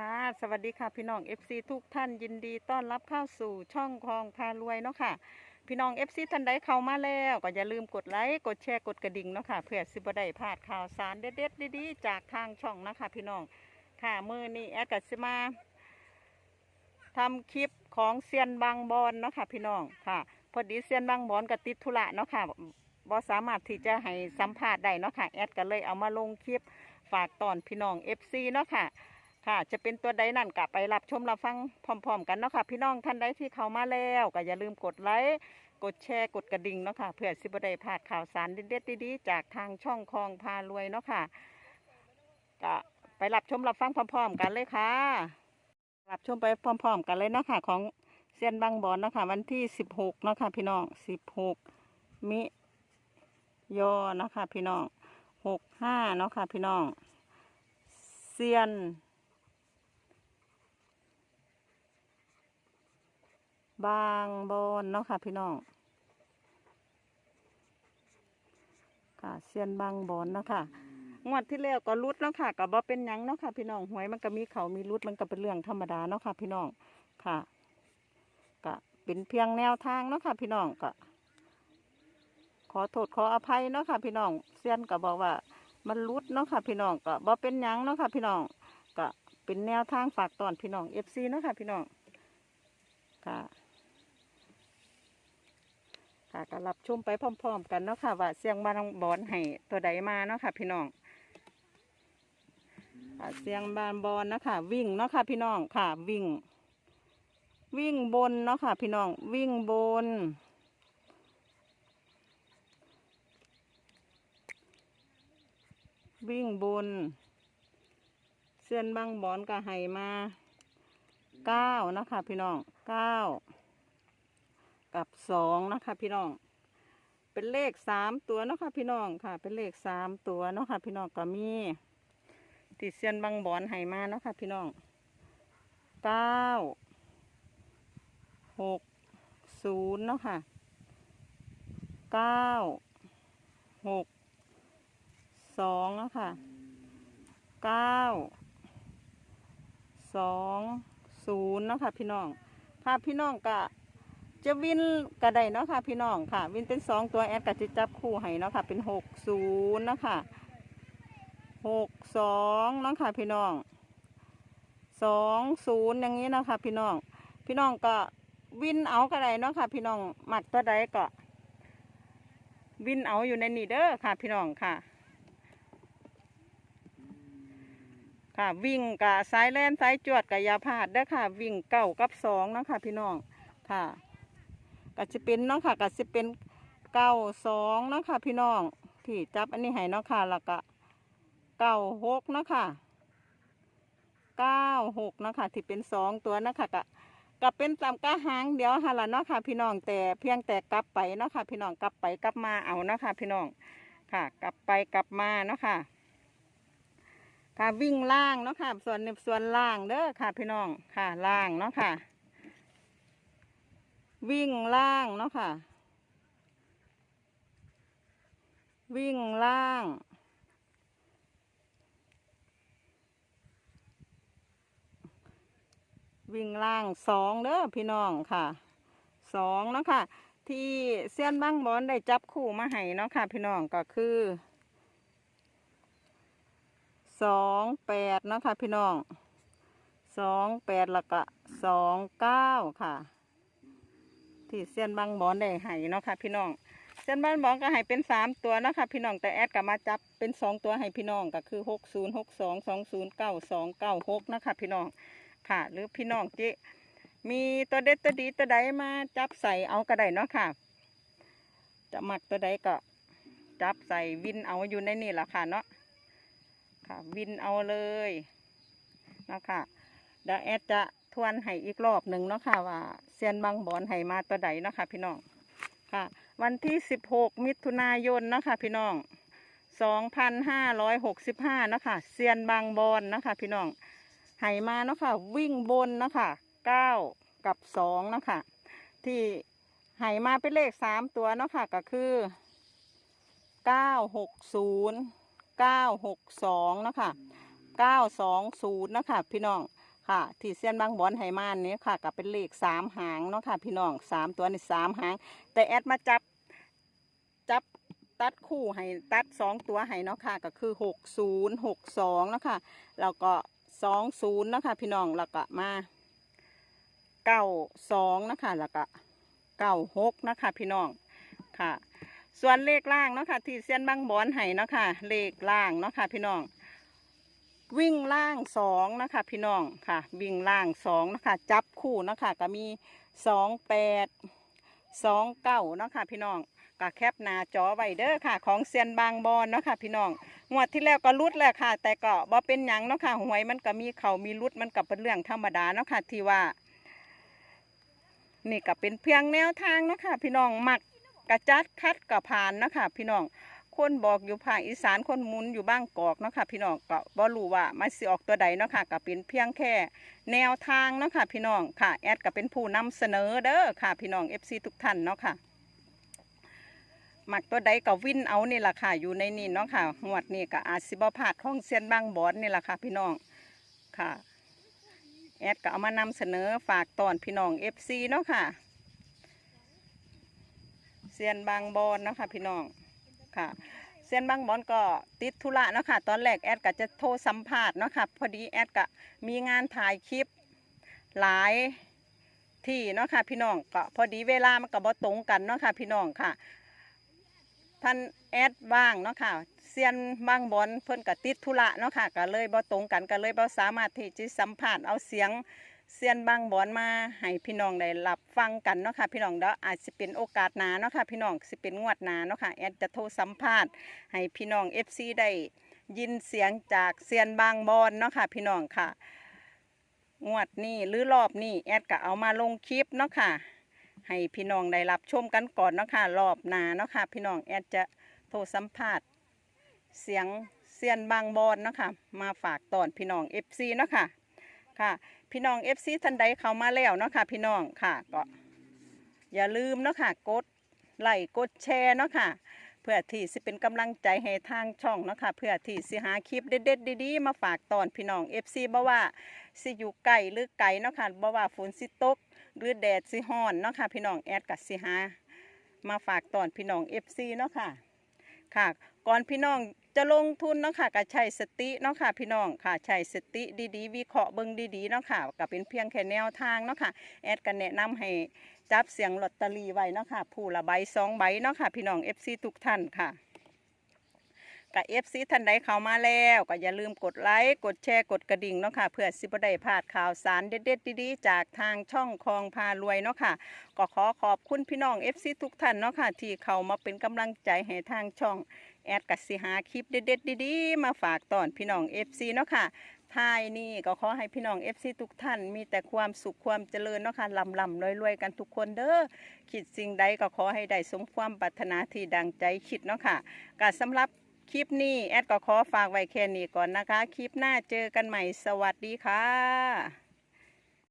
ค่ะ สวัสดีค่ะพี่น้อง FC ทุกท่านยินดีต้อนรับเข้าสู่ช่องคลองพารวยเนาะค่ะ พี่น้อง FC ท่านใดเข้ามาแล้วก็อย่าลืมกดไลค์กดแชร์กดกระดิ่งเนาะค่ะเพื่อสิบได้พลาดข่าวสารเด็ดๆดีๆจากทางช่องนะคะพี่น้องค่ะมือนี้แอดกัสมาทำคลิปของเซียนบางบอนเนาะค่ะพี่น้องค่ะ พอดีเซียนบางบอนกับติดธุระเนาะค่ะบ่สามารถที่จะให้สัมภาษณ์ได้เนาะค่ะแอดก็เลยเอามาลงคลิปฝากตอนพี่น้อง FC เนาะค่ะ ค่ะ จะเป็นตัวใดนั่นกะไปรับชมรับฟังพร้อม ๆ กันเนาะค่ะ พี่น้องท่านใดที่เข้ามาแล้วก็อย่าลืมกดไลค์กดแชร์กดกระดิ่งเนาะค่ะเพื่อสิบได้พลาดข่าวสารเด็ดๆดีๆจากทางช่องคลองพารวยเนาะค่ะก็ไปรับชมรับฟังพร้อม ๆ กันเลยค่ะ รับชมไปพร้อม ๆ กันเลยเนาะค่ะของเซียนบางบอนเนาะค่ะวันที่สิบหกเนาะค่ะพี่น้องสิบหกมิยอเนาะค่ะพี่น้องหกห้าเนาะค่ะพี่น้องเซียน บางบอนเนาะค่ะ พี่น้อง ค่ะเซียนบางบอนเนาะค่ะ งวดที่แล้วก็รุดเนาะค่ะก็บ่เป็นหยังเนาะค่ะ พี่น้องหวยมันก็มีเขามีรุดมันก็เป็นเรื่องธรรมดาเนาะค่ะ พี่น้องค่ะก็เป็นเพียงแนวทางเนาะค่ะ พี่น้องก็ ขอโทษขออภัยเนาะค่ะ พี่น้องเซียนก็บอกว่า มันรุดเนาะค่ะ พี่น้องก็บ่เป็นหยังเนาะค่ะ พี่น้องก็เป็นแนวทางฝากตอนพี่น้องเอฟซีเนาะค่ะ พี่น้องค่ะ ค่ะก็รับชมไปพร้อม ๆ กันเนาะค่ะ ว่าเสียงบานบอนให้ตัวใดมาเนาะค่ะ พี่น้องค่ะเสียงบานบอนนะค่ะวิ่งเนาะค่ะ พี่น้องค่ะ วิ่ง วิ่งบนเนาะค่ะ พี่น้องวิ่งบนวิ่งบน เส้นบางบอนก็ให้มาเก้าเนาะค่ะพี่น้องเก้า กับสองนะคะพี่น้อง เป็นเลขสามตัวเนาะค่ะพี่น้องค่ะ เป็นเลขสามตัวเนาะค่ะพี่น้องก็มีติดเซียนบางบอนให้มาเนาะค่ะพี่น้องเก้าหกศูนย์เนาะค่ะเก้าหกสองเนาะค่ะเก้าสองศูนย์เนาะค่ะพี่น้องค่ะพี่น้องก็ จะวินกระไดเนาะค่ะ พี่น้องค่ะ วินเป็นสองตัวแอดกับจิจับคู่ให้เนาะค่ะ เป็นหกศูนย์นะค่ะหกสองเนาะค่ะ พี่น้องสองศูนย์อย่างนี้เนาะค่ะพี่น้อง พี่น้องก็วินเอากระไดเนาะค่ะ พี่น้องหมักตัวใดก็วินเอาอยู่ในนี่เด้อค่ะ พี่น้องค่ะ ค่ะ วิ่งกับสายแล่นสายจวดกับยาพาดเด้อค่ะ วิ่งเก้ากับสองเนาะค่ะ พี่น้องค่ะ ก็จะเป็นเนาะค่ะก็จะเป็นเก้าสองเนาะค่ะ พี่น้องที่จับอันนี้ให้เนาะค่ะแล้วก็เก้าหกเนาะค่ะเก้าหกเนาะค่ะที่เป็นสองตัวเนาะค่ะก็ก็เป็นตามกระหางเดียวค่ะละเนาะค่ะ พี่น้องแต่เพียงแต่กลับไปเนาะค่ะ พี่น้องกลับไปกลับมาเอาเนาะค่ะ พี่น้องค่ะ กลับไปกลับมาเนาะค่ะค่ะวิ่งล่างเนาะค่ะ ส่วนส่วนล่างเด้อค่ะ พี่น้องค่ะล่างเนาะค่ะ วิ่งล่างเนาะค่ะ วิ่งล่าง วิ่งล่างสองเด้อพี่น้องค่ะสองเนาะค่ะ ที่เซียนบ้างบอลได้จับคู่มาให้เนาะค่ะ พี่น้องก็คือสองแปดเนาะค่ะ พี่น้องสองแปดแล้วก็สองเก้าค่ะ ที่เซียนบางบอนได้ให้เนาะค่ะพี่น้องเซียนบางบอนก็ให้เป็นสามตัวเนาะค่ะพี่น้องแต่แอดก็มาจับเป็นสองตัวให้พี่น้องก็คือหกศูนย์หกสองสองศูนย์เก้าสองเก้าหกนะคะพี่น้องค่ะ หรือพี่น้องที่มีตัวเด็ดตัวดีตัวใดมาจับใส่เอาก็ได้เนาะค่ะ จะหมักตัวใดก็จับใส่วินเอาอยู่ในนี่แหละค่ะเนาะค่ะ วินเอาเลยเนาะค่ะเดี๋ยวแอดจะ ทวนให้อีกรอบหนึ่งเนาะค่ะว่าเซียนบางบอนให้มาตัวใดเนาะค่ะพี่น้องค่ะ วันที่สิบหกมิถุนายนเนาะค่ะพี่น้องสองพันห้าร้อยหกสิบห้าเนาะค่ะเซียนบางบอนเนาะค่ะพี่น้องให้มาเนาะค่ะวิ่งบนเนาะค่ะเก้ากับสองเนาะค่ะที่ให้มาเป็นเลขสามตัวเนาะค่ะก็คือเก้าหกศูนย์เก้าหกสองเนาะค่ะเก้าสองศูนย์เนาะค่ะพี่น้อง ค่ะ ที่เส้นบางบอนไหมานนี้ค่ะก็เป็นเลขสามหางเนาะค่ะพี่น้องสามตัวนี่สามหาง แต่แอดมาจับจับตัดคู่ให้ตัดสองตัวให้เนาะค่ะก็คือหกศูนย์หกสองเนาะค่ะแล้วก็สองศูนย์เนาะค่ะพี่น้องแล้วก็มาเก้าสองเนาะค่ะแล้วก็เก้าหกเนาะค่ะพี่น้องค่ะ ส่วนเลขล่างเนาะค่ะที่เส้นบางบอนให้เนาะค่ะเลขล่างเนาะค่ะพี่น้อง วิ่งล่างสองนะคะ พี่น้องค่ะ วิ่งล่างสองนะคะ จับคู่นะคะก็มีสองแปดสองเก้านะคะพี่น้องก็แคปหน้าจอไว้เด้อค่ะ ของเซียนบางบอนเนาะค่ะพี่น้องงวดที่แล้วก็รุดแหละค่ะ แต่ก็บ่เป็นหยังเนาะค่ะหวยมันก็มีเขามีรุดมันก็เป็นเรื่องธรรมดาเนาะค่ะที่ว่า นี่ก็เป็นเพียงแนวทางเนาะค่ะพี่น้องมักกระจัดคัดกระผ่านเนาะค่ะพี่น้อง คนบอกอยู่ภาคอีสานคนหมุนอยู่บ้างกอกเนาะค่ะพี่น้องก็บ่รู้ว่ามันสิออกตัวใดเนาะค่ะก็เป็นเพียงแค่แนวทางเนาะค่ะพี่น้องค่ะแอดก็เป็นผู้นำเสนอเด้อค่ะพี่น้อง FC ทุกท่านเนาะค่ะหมักตัวใดก็วินเอานี่แหละค่ะอยู่ในนี่เนาะค่ะงวดนี้ก็อาจสิบ่พาดของเซียนบางบอนนี่แหละค่ะพี่น้องค่ะแอดก็เอามานำเสนอฝากตอนพี่น้อง FC เนาะค่ะเซียนบางบอนเนาะค่ะพี่น้อง ค่ะเส้นบางบอนก็ติดธุระเนาะค่ะ ตอนแรกแอดก็จะโทรสัมภาษณ์เนาะค่ะพอดีแอดก็มีงานถ่ายคลิปหลายที่เนาะค่ะพี่น้องก็พอดีเวลามันก็บ่ตรงกันเนาะค่ะพี่น้องค่ะท่านแอดบ้างเนาะค่ะเซียนบางบอนเพิ่นก็ติดธุระเนาะค่ะก็เลยบ่ตรงกันก็เลยบ่สามารถที่จะสัมภาษณ์เอาเสียง เซียนบางบอนมาให้พี่น้องได้รับฟังกันเนาะค่ะพี่น้องเดี๋ยวอาจจะเป็นโอกาสหน้าเนาะค่ะพี่น้องสิเป็นงวดหน้าเนาะค่ะแอดจะโทรสัมภาษณ์ให้พี่น้อง FC ได้ยินเสียงจากเซียนบางบอนเนาะค่ะพี่น้องค่ะ งวดนี้หรือรอบนี้แอดก็เอามาลงคลิปเนาะค่ะให้พี่น้องได้รับชมกันก่อนเนาะค่ะรอบหน้าเนาะค่ะพี่น้องแอดจะโทรสัมภาษณ์เสียงเซียนบางบอนเนาะค่ะมาฝากตอนพี่น้อง FC เนาะค่ะค่ะ พี่น้อง FC ท่านใดเข้ามาแล้วเนาะค่ะพี่น้องค่ะก็อย่าลืมเนาะค่ะกดไลค์กดแชร์เนาะค่ะ เพื่อที่สิเป็นกำลังใจให้ทางช่องเนาะค่ะเพื่อที่สิหาคลิปเด็ดๆดีๆมาฝากตอนพี่น้อง FC บ่ว่าสิอยู่ไกลหรือไกลเนาะค่ะบ่ว่าฝนสิตก หรือแดดสิฮ้อนเนาะค่ะพี่น้องแอดกับสิหามาฝากตอนพี่น้อง FC เนาะค่ะค่ะ ก่อนพี่น้อง จะลงทุนเนาะค่ะก็ใช้สติเนาะค่ะพี่น้องค่ะใช้สติดีๆ วิเคราะห์เบิ่งดีๆเนาะค่ะก็เป็นเพียงแค่แนวทางเนาะค่ะแอดก็แนะนำให้จับเสียงลอตเตอรี่ไว้เนาะค่ะผู้ละใบสองใบเนาะค่ะพี่น้อง FC ทุกท่านค่ะกับ FC ท่านใดเข้ามาแล้วก็อย่าลืมกดไลค์กดแชร์กดกระดิ่งเนาะค่ะเพื่อสิบ่ได้พลาดข่าวสารเด็ดๆดีๆจากทางช่องคลองพารวยเนาะค่ะก็ขอขอบคุณพี่น้อง FC ทุกท่านเนาะค่ะที่เข้ามาเป็นกำลังใจให้ทางช่อง แอดกัสิหาคลิปเด็ดๆดีๆมาฝากตอนพี่น้อง FC เนาะค่ะท้ายนี้ก็ขอให้พี่น้อง FC ทุกท่าน มีแต่ความสุขความเจริญเนาะค่ะลำลำรวยๆ กันทุกคนเด้อคิดสิ่งใดก็ขอให้ได้สมความปรารถนาที่ดังใจคิดเนาะค่ะก็สำหรับคลิปนี้แอดก็ขอฝากไว้แค่นี้ก่อนนะคะ คลิปหน้าเจอกันใหม่สวัสดีค่ะ